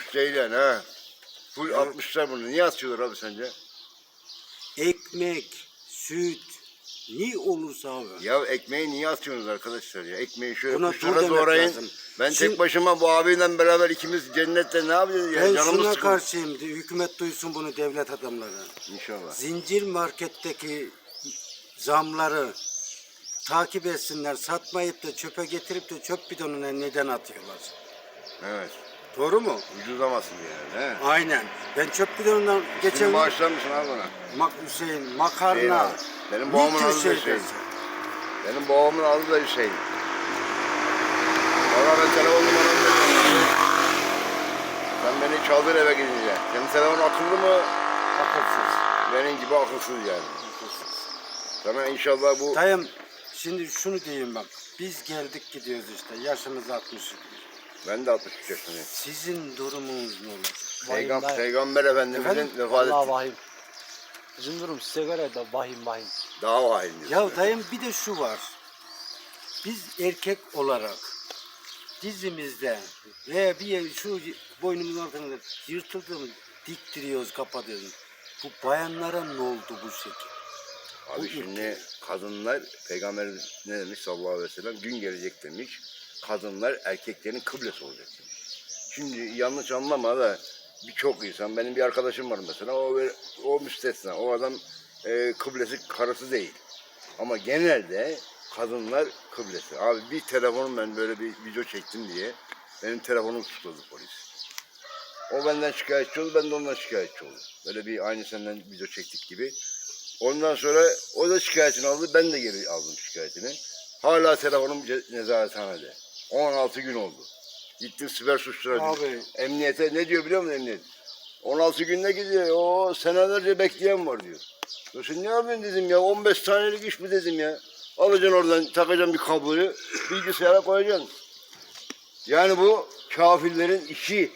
Hoş değil yani ha. Full atmışlar bunu. Niye atıyorlar abi sence? Ekmek, süt, ne olursa abi. Ya ekmeği niye atıyorsunuz arkadaşlar ya? Ekmeği şöyle Buna kuşlara doğrayın. lazım. Ben Şimdi- tek başıma bu abiyle beraber ikimiz cennette ne yapacağız ya? Ben Canımız şuna sıkıldı. karşıyım. Hükümet duysun bunu devlet adamları. İnşallah. Zincir marketteki zamları takip etsinler. Satmayıp da çöpe getirip de çöp bidonuna neden atıyorlar? Evet. Doğru mu? Ucuzlamasın yani. He. Aynen. Ben çöp bidonundan Geçen bağışlar mısın abi bana? Mak Hüseyin, Hüseyin makarna. abi. Benim ne babamın tür adı da? Hüseyin. Benim babamın adı da Hüseyin. Valla ben telefon numaramı veriyorum. Sen beni çaldır eve gidince. Senin telefon akıllı mı? Akılsız. Benim gibi akılsız yani. Sana inşallah bu Dayım şimdi şunu diyeyim bak. Biz geldik gidiyoruz işte. Yaşımız 60. ben de 63 yaşındayım. Sizin durumunuz ne olur? Peygam Vahim, Peygamber Efendimizin Efendim? vefat Allah etti. vahim. Bizim durum size göre de vahim vahim. Daha vahim diyor. Ya dayım bir de şu var. Biz erkek olarak dizimizde veya bir şu boynumuzun altında yırtıldığımı diktiriyoruz kapatıyoruz. Bu bayanlara ne oldu bu şekil? Abi şimdi kadınlar peygamber ne demiş sallallahu aleyhi ve sellem gün gelecek demiş. Kadınlar erkeklerin kıblesi olacak. Şimdi yanlış anlama da birçok insan benim bir arkadaşım var mesela o o müstesna o adam e, kıblesi karısı değil. Ama genelde kadınlar kıblesi. Abi bir telefonum ben böyle bir video çektim diye benim telefonum tutuldu polis. O benden şikayetçi oldu, ben de ondan şikayetçi oldum. Böyle bir aynı senden video çektik gibi. Ondan sonra o da şikayetini aldı, ben de geri aldım şikayetini. Hala telefonum ce- nezarethanede. 16 gün oldu. Gittim siber suçlara. Abi. Emniyete ne diyor biliyor musun emniyet? 16 günde gidiyor. O senelerce bekleyen var diyor. Ya sen ne yapıyorsun dedim ya. 15 saniyelik iş mi dedim ya. Alacaksın oradan takacaksın bir kabloyu bilgisayara koyacaksın. Yani bu kafirlerin işi.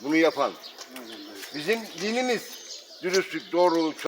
Bunu yapan. Bizim dinimiz dürüstlük, doğruluk,